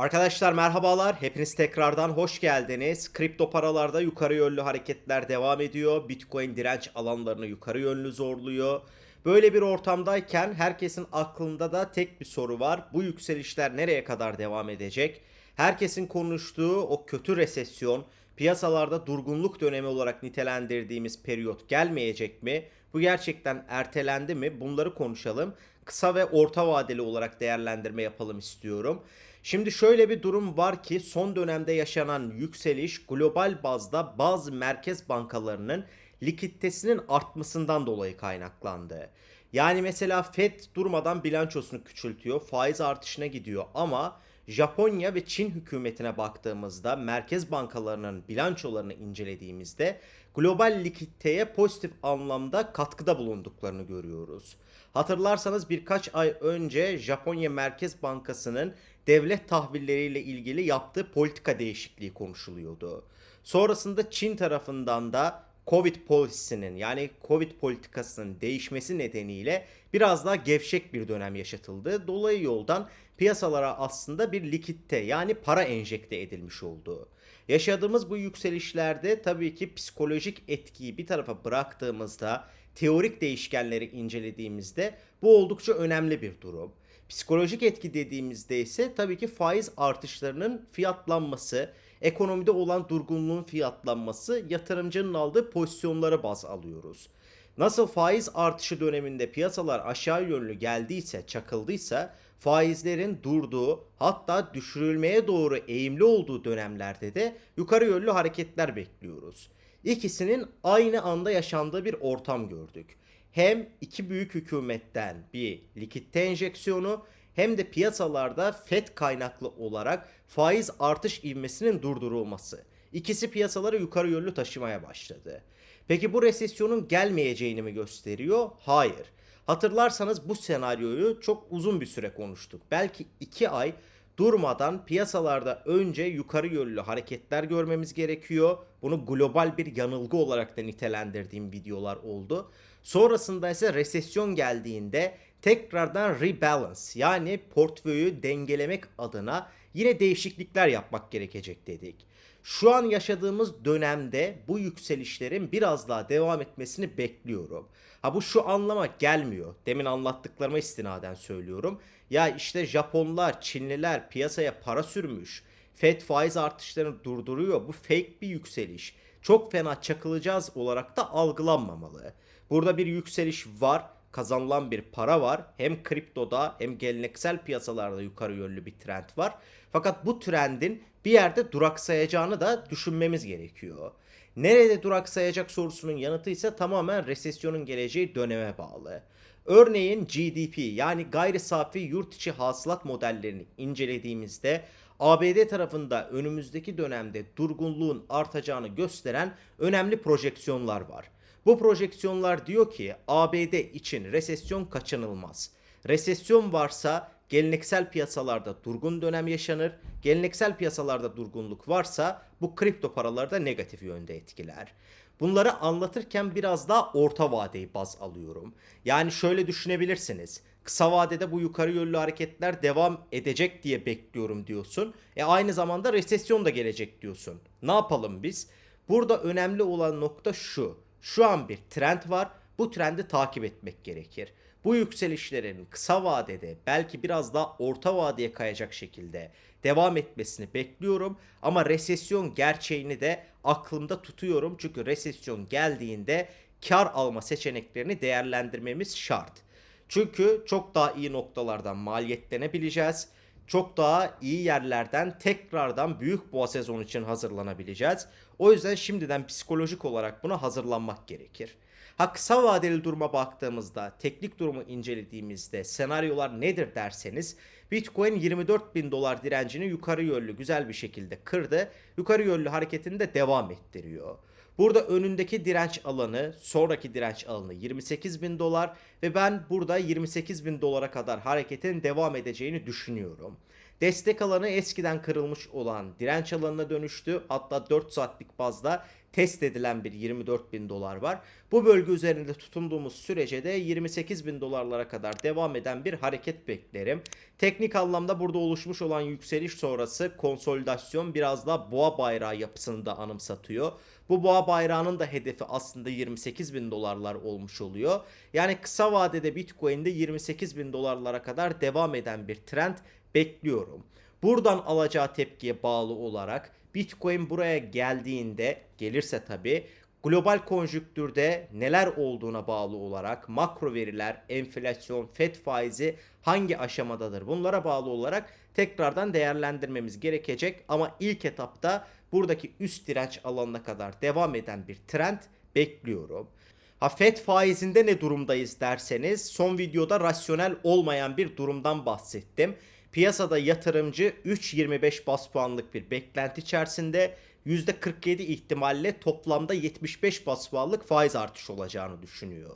Arkadaşlar merhabalar. Hepiniz tekrardan hoş geldiniz. Kripto paralarda yukarı yönlü hareketler devam ediyor. Bitcoin direnç alanlarını yukarı yönlü zorluyor. Böyle bir ortamdayken herkesin aklında da tek bir soru var. Bu yükselişler nereye kadar devam edecek? Herkesin konuştuğu o kötü resesyon, piyasalarda durgunluk dönemi olarak nitelendirdiğimiz periyot gelmeyecek mi? Bu gerçekten ertelendi mi? Bunları konuşalım. Kısa ve orta vadeli olarak değerlendirme yapalım istiyorum. Şimdi şöyle bir durum var ki son dönemde yaşanan yükseliş global bazda bazı merkez bankalarının likiditesinin artmasından dolayı kaynaklandı. Yani mesela Fed durmadan bilançosunu küçültüyor, faiz artışına gidiyor ama Japonya ve Çin hükümetine baktığımızda merkez bankalarının bilançolarını incelediğimizde global likiditeye pozitif anlamda katkıda bulunduklarını görüyoruz. Hatırlarsanız birkaç ay önce Japonya Merkez Bankası'nın devlet tahvilleriyle ilgili yaptığı politika değişikliği konuşuluyordu. Sonrasında Çin tarafından da Covid polisinin yani Covid politikasının değişmesi nedeniyle biraz daha gevşek bir dönem yaşatıldı. Dolayı yoldan piyasalara aslında bir likitte yani para enjekte edilmiş oldu. Yaşadığımız bu yükselişlerde tabii ki psikolojik etkiyi bir tarafa bıraktığımızda teorik değişkenleri incelediğimizde bu oldukça önemli bir durum. Psikolojik etki dediğimizde ise tabii ki faiz artışlarının fiyatlanması, ekonomide olan durgunluğun fiyatlanması, yatırımcının aldığı pozisyonlara baz alıyoruz. Nasıl faiz artışı döneminde piyasalar aşağı yönlü geldiyse, çakıldıysa faizlerin durduğu hatta düşürülmeye doğru eğimli olduğu dönemlerde de yukarı yönlü hareketler bekliyoruz. İkisinin aynı anda yaşandığı bir ortam gördük. Hem iki büyük hükümetten bir likitte enjeksiyonu hem de piyasalarda FED kaynaklı olarak faiz artış ivmesinin durdurulması. İkisi piyasaları yukarı yönlü taşımaya başladı. Peki bu resesyonun gelmeyeceğini mi gösteriyor? Hayır. Hatırlarsanız bu senaryoyu çok uzun bir süre konuştuk. Belki 2 ay durmadan piyasalarda önce yukarı yönlü hareketler görmemiz gerekiyor. Bunu global bir yanılgı olarak da nitelendirdiğim videolar oldu. Sonrasında ise resesyon geldiğinde tekrardan rebalance yani portföyü dengelemek adına yine değişiklikler yapmak gerekecek dedik. Şu an yaşadığımız dönemde bu yükselişlerin biraz daha devam etmesini bekliyorum. Ha bu şu anlama gelmiyor. Demin anlattıklarıma istinaden söylüyorum. Ya işte Japonlar, Çinliler piyasaya para sürmüş. Fed faiz artışlarını durduruyor. Bu fake bir yükseliş. Çok fena çakılacağız olarak da algılanmamalı. Burada bir yükseliş var kazanılan bir para var. Hem kriptoda hem geleneksel piyasalarda yukarı yönlü bir trend var. Fakat bu trendin bir yerde duraksayacağını da düşünmemiz gerekiyor. Nerede duraksayacak sorusunun yanıtı ise tamamen resesyonun geleceği döneme bağlı. Örneğin GDP yani gayri safi yurt içi hasılat modellerini incelediğimizde ABD tarafında önümüzdeki dönemde durgunluğun artacağını gösteren önemli projeksiyonlar var. Bu projeksiyonlar diyor ki ABD için resesyon kaçınılmaz. Resesyon varsa geleneksel piyasalarda durgun dönem yaşanır. Geleneksel piyasalarda durgunluk varsa bu kripto paralarda negatif yönde etkiler. Bunları anlatırken biraz daha orta vadeyi baz alıyorum. Yani şöyle düşünebilirsiniz. Kısa vadede bu yukarı yönlü hareketler devam edecek diye bekliyorum diyorsun. E aynı zamanda resesyon da gelecek diyorsun. Ne yapalım biz? Burada önemli olan nokta şu. Şu an bir trend var. Bu trendi takip etmek gerekir. Bu yükselişlerin kısa vadede belki biraz daha orta vadeye kayacak şekilde devam etmesini bekliyorum. Ama resesyon gerçeğini de aklımda tutuyorum. Çünkü resesyon geldiğinde kar alma seçeneklerini değerlendirmemiz şart. Çünkü çok daha iyi noktalardan maliyetlenebileceğiz. Çok daha iyi yerlerden tekrardan büyük boğa sezonu için hazırlanabileceğiz. O yüzden şimdiden psikolojik olarak buna hazırlanmak gerekir. Ha kısa vadeli duruma baktığımızda, teknik durumu incelediğimizde senaryolar nedir derseniz Bitcoin 24 bin dolar direncini yukarı yönlü güzel bir şekilde kırdı. Yukarı yönlü hareketini de devam ettiriyor. Burada önündeki direnç alanı, sonraki direnç alanı 28 bin dolar ve ben burada 28 bin dolara kadar hareketin devam edeceğini düşünüyorum. Destek alanı eskiden kırılmış olan direnç alanına dönüştü. Hatta 4 saatlik bazda test edilen bir 24 bin dolar var. Bu bölge üzerinde tutunduğumuz sürece de 28 bin dolarlara kadar devam eden bir hareket beklerim. Teknik anlamda burada oluşmuş olan yükseliş sonrası konsolidasyon biraz daha boğa bayrağı yapısını da anımsatıyor. Bu boğa bayrağının da hedefi aslında 28 bin dolarlar olmuş oluyor. Yani kısa vadede Bitcoin'de 28 bin dolarlara kadar devam eden bir trend bekliyorum. Buradan alacağı tepkiye bağlı olarak Bitcoin buraya geldiğinde gelirse tabi global konjüktürde neler olduğuna bağlı olarak makro veriler, enflasyon, FED faizi hangi aşamadadır bunlara bağlı olarak tekrardan değerlendirmemiz gerekecek ama ilk etapta buradaki üst direnç alanına kadar devam eden bir trend bekliyorum. Ha FED faizinde ne durumdayız derseniz son videoda rasyonel olmayan bir durumdan bahsettim. Piyasada yatırımcı 3.25 bas puanlık bir beklenti içerisinde %47 ihtimalle toplamda 75 bas puanlık faiz artışı olacağını düşünüyor.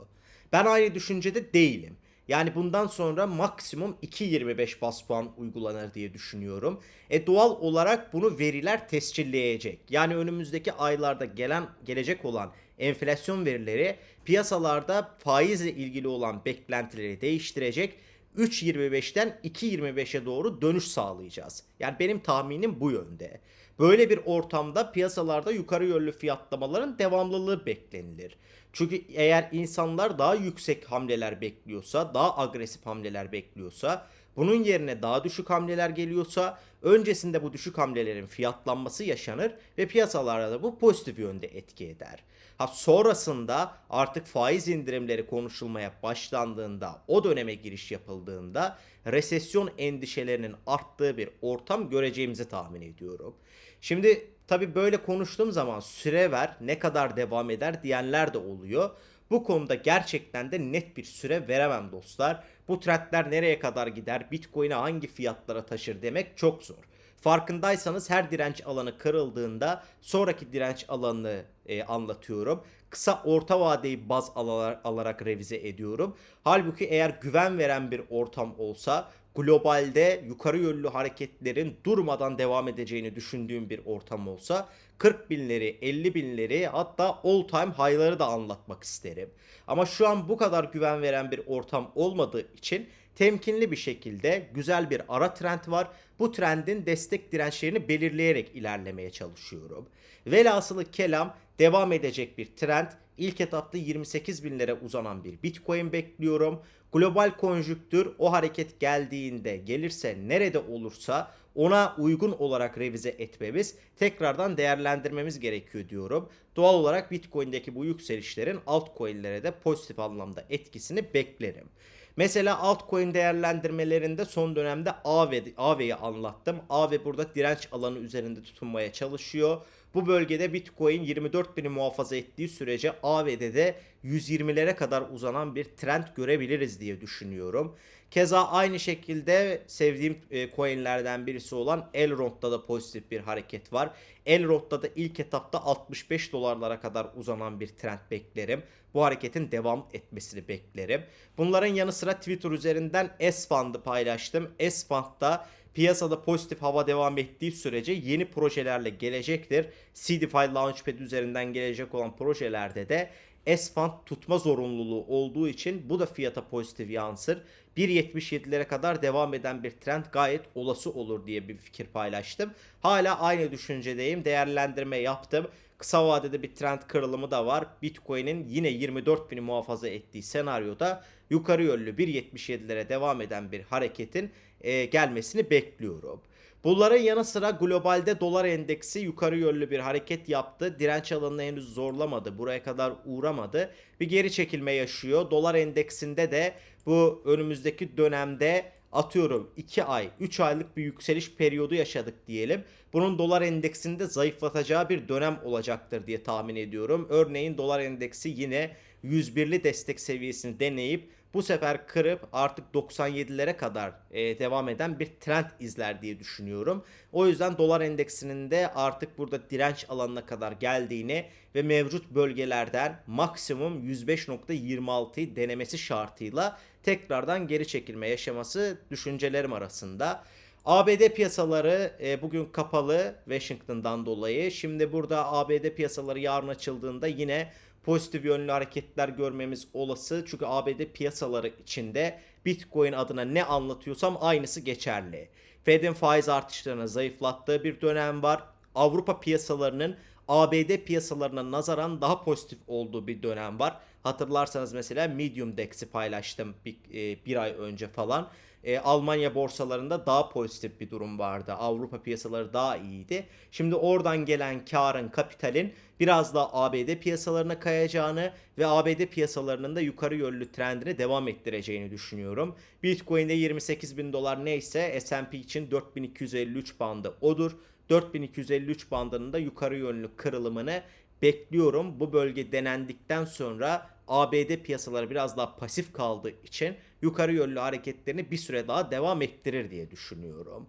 Ben aynı düşüncede değilim. Yani bundan sonra maksimum 2.25 bas puan uygulanır diye düşünüyorum. E doğal olarak bunu veriler tescilleyecek. Yani önümüzdeki aylarda gelen gelecek olan enflasyon verileri piyasalarda faizle ilgili olan beklentileri değiştirecek 3.25'ten 2.25'e doğru dönüş sağlayacağız. Yani benim tahminim bu yönde. Böyle bir ortamda piyasalarda yukarı yönlü fiyatlamaların devamlılığı beklenilir. Çünkü eğer insanlar daha yüksek hamleler bekliyorsa, daha agresif hamleler bekliyorsa, bunun yerine daha düşük hamleler geliyorsa öncesinde bu düşük hamlelerin fiyatlanması yaşanır ve piyasalarda da bu pozitif yönde etki eder. Ha sonrasında artık faiz indirimleri konuşulmaya başlandığında, o döneme giriş yapıldığında resesyon endişelerinin arttığı bir ortam göreceğimizi tahmin ediyorum. Şimdi tabi böyle konuştuğum zaman süre ver ne kadar devam eder diyenler de oluyor. Bu konuda gerçekten de net bir süre veremem dostlar. Bu trendler nereye kadar gider, Bitcoin'i hangi fiyatlara taşır demek çok zor. Farkındaysanız her direnç alanı kırıldığında sonraki direnç alanını e, anlatıyorum. Kısa orta vadeyi baz alarak, alarak revize ediyorum. Halbuki eğer güven veren bir ortam olsa globalde yukarı yönlü hareketlerin durmadan devam edeceğini düşündüğüm bir ortam olsa 40 binleri, 50 binleri hatta all time high'ları da anlatmak isterim. Ama şu an bu kadar güven veren bir ortam olmadığı için temkinli bir şekilde güzel bir ara trend var. Bu trendin destek dirençlerini belirleyerek ilerlemeye çalışıyorum. Velhasılı kelam devam edecek bir trend. İlk etapta 28 binlere uzanan bir Bitcoin bekliyorum. Global konjüktür o hareket geldiğinde gelirse nerede olursa ona uygun olarak revize etmemiz, tekrardan değerlendirmemiz gerekiyor diyorum. Doğal olarak Bitcoin'deki bu yükselişlerin altcoin'lere de pozitif anlamda etkisini beklerim. Mesela altcoin değerlendirmelerinde son dönemde AV, AV'yi anlattım. AV burada direnç alanı üzerinde tutunmaya çalışıyor. Bu bölgede Bitcoin 24 bini muhafaza ettiği sürece AV'de de 120'lere kadar uzanan bir trend görebiliriz diye düşünüyorum. Keza aynı şekilde sevdiğim e, coinlerden birisi olan Elrond'da da pozitif bir hareket var. Elrond'da da ilk etapta 65 dolarlara kadar uzanan bir trend beklerim. Bu hareketin devam etmesini beklerim. Bunların yanı sıra Twitter üzerinden S-Fund'ı paylaştım. S-Fund'da piyasada pozitif hava devam ettiği sürece yeni projelerle gelecektir. CDFI Launchpad üzerinden gelecek olan projelerde de S-Fund tutma zorunluluğu olduğu için bu da fiyata pozitif yansır. 1.77'lere kadar devam eden bir trend gayet olası olur diye bir fikir paylaştım. Hala aynı düşüncedeyim. Değerlendirme yaptım. Kısa vadede bir trend kırılımı da var. Bitcoin'in yine 24 bini muhafaza ettiği senaryoda yukarı yönlü 1.77'lere devam eden bir hareketin e, gelmesini bekliyorum. Bunların yanı sıra globalde dolar endeksi yukarı yönlü bir hareket yaptı. Direnç alanını henüz zorlamadı. Buraya kadar uğramadı. Bir geri çekilme yaşıyor. Dolar endeksinde de bu önümüzdeki dönemde atıyorum 2 ay 3 aylık bir yükseliş periyodu yaşadık diyelim. Bunun dolar endeksinde zayıflatacağı bir dönem olacaktır diye tahmin ediyorum. Örneğin dolar endeksi yine 101'li destek seviyesini deneyip bu sefer kırıp artık 97'lere kadar e, devam eden bir trend izler diye düşünüyorum. O yüzden dolar endeksinin de artık burada direnç alanına kadar geldiğini ve mevcut bölgelerden maksimum 105.26'yı denemesi şartıyla tekrardan geri çekilme yaşaması düşüncelerim arasında. ABD piyasaları e, bugün kapalı Washington'dan dolayı. Şimdi burada ABD piyasaları yarın açıldığında yine pozitif yönlü hareketler görmemiz olası. Çünkü ABD piyasaları içinde Bitcoin adına ne anlatıyorsam aynısı geçerli. Fed'in faiz artışlarını zayıflattığı bir dönem var. Avrupa piyasalarının ABD piyasalarına nazaran daha pozitif olduğu bir dönem var. Hatırlarsanız mesela Medium Dex'i paylaştım bir, e, bir ay önce falan. E, Almanya borsalarında daha pozitif bir durum vardı. Avrupa piyasaları daha iyiydi. Şimdi oradan gelen karın, kapitalin biraz daha ABD piyasalarına kayacağını ve ABD piyasalarının da yukarı yönlü trendini devam ettireceğini düşünüyorum. Bitcoin'de 28 bin dolar neyse S&P için 4253 bandı odur. 4253 bandının da yukarı yönlü kırılımını bekliyorum. Bu bölge denendikten sonra ABD piyasaları biraz daha pasif kaldığı için yukarı yönlü hareketlerini bir süre daha devam ettirir diye düşünüyorum.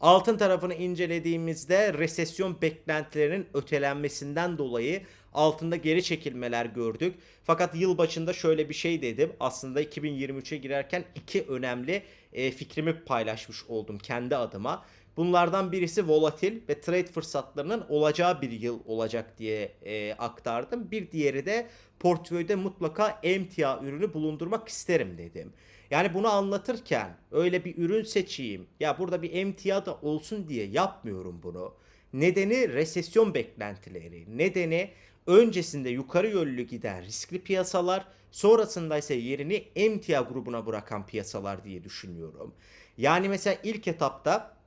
Altın tarafını incelediğimizde resesyon beklentilerinin ötelenmesinden dolayı altında geri çekilmeler gördük. Fakat yıl başında şöyle bir şey dedim. Aslında 2023'e girerken iki önemli e, fikrimi paylaşmış oldum kendi adıma. Bunlardan birisi volatil ve trade fırsatlarının olacağı bir yıl olacak diye e, aktardım. Bir diğeri de portföyde mutlaka emtia ürünü bulundurmak isterim dedim. Yani bunu anlatırken öyle bir ürün seçeyim. Ya burada bir emtia da olsun diye yapmıyorum bunu. Nedeni resesyon beklentileri. Nedeni öncesinde yukarı yönlü giden riskli piyasalar, sonrasında ise yerini emtia grubuna bırakan piyasalar diye düşünüyorum. Yani mesela ilk etapta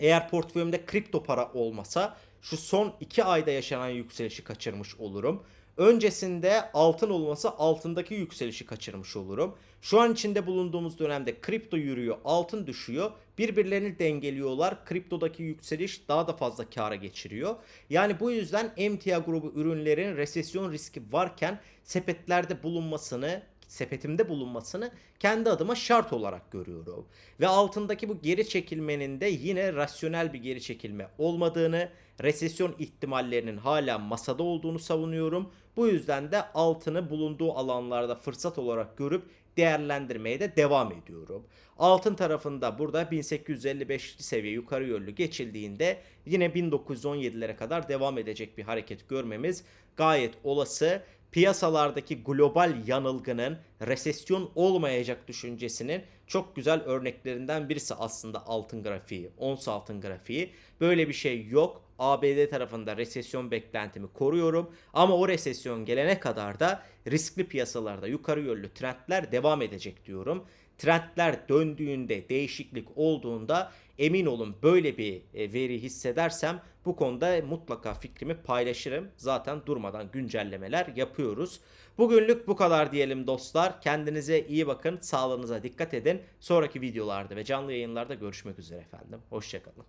eğer portföyümde kripto para olmasa şu son 2 ayda yaşanan yükselişi kaçırmış olurum. Öncesinde altın olmasa altındaki yükselişi kaçırmış olurum. Şu an içinde bulunduğumuz dönemde kripto yürüyor, altın düşüyor. Birbirlerini dengeliyorlar. Kriptodaki yükseliş daha da fazla kâra geçiriyor. Yani bu yüzden emtia grubu ürünlerin resesyon riski varken sepetlerde bulunmasını sepetimde bulunmasını kendi adıma şart olarak görüyorum. Ve altındaki bu geri çekilmenin de yine rasyonel bir geri çekilme olmadığını, resesyon ihtimallerinin hala masada olduğunu savunuyorum. Bu yüzden de altını bulunduğu alanlarda fırsat olarak görüp değerlendirmeye de devam ediyorum. Altın tarafında burada 1855 seviye yukarı yönlü geçildiğinde yine 1917'lere kadar devam edecek bir hareket görmemiz gayet olası piyasalardaki global yanılgının resesyon olmayacak düşüncesinin çok güzel örneklerinden birisi aslında altın grafiği, ons altın grafiği. Böyle bir şey yok. ABD tarafında resesyon beklentimi koruyorum ama o resesyon gelene kadar da riskli piyasalarda yukarı yönlü trendler devam edecek diyorum. Trendler döndüğünde, değişiklik olduğunda emin olun böyle bir e, veri hissedersem bu konuda mutlaka fikrimi paylaşırım. Zaten durmadan güncellemeler yapıyoruz. Bugünlük bu kadar diyelim dostlar. Kendinize iyi bakın, sağlığınıza dikkat edin. Sonraki videolarda ve canlı yayınlarda görüşmek üzere efendim. Hoşçakalın.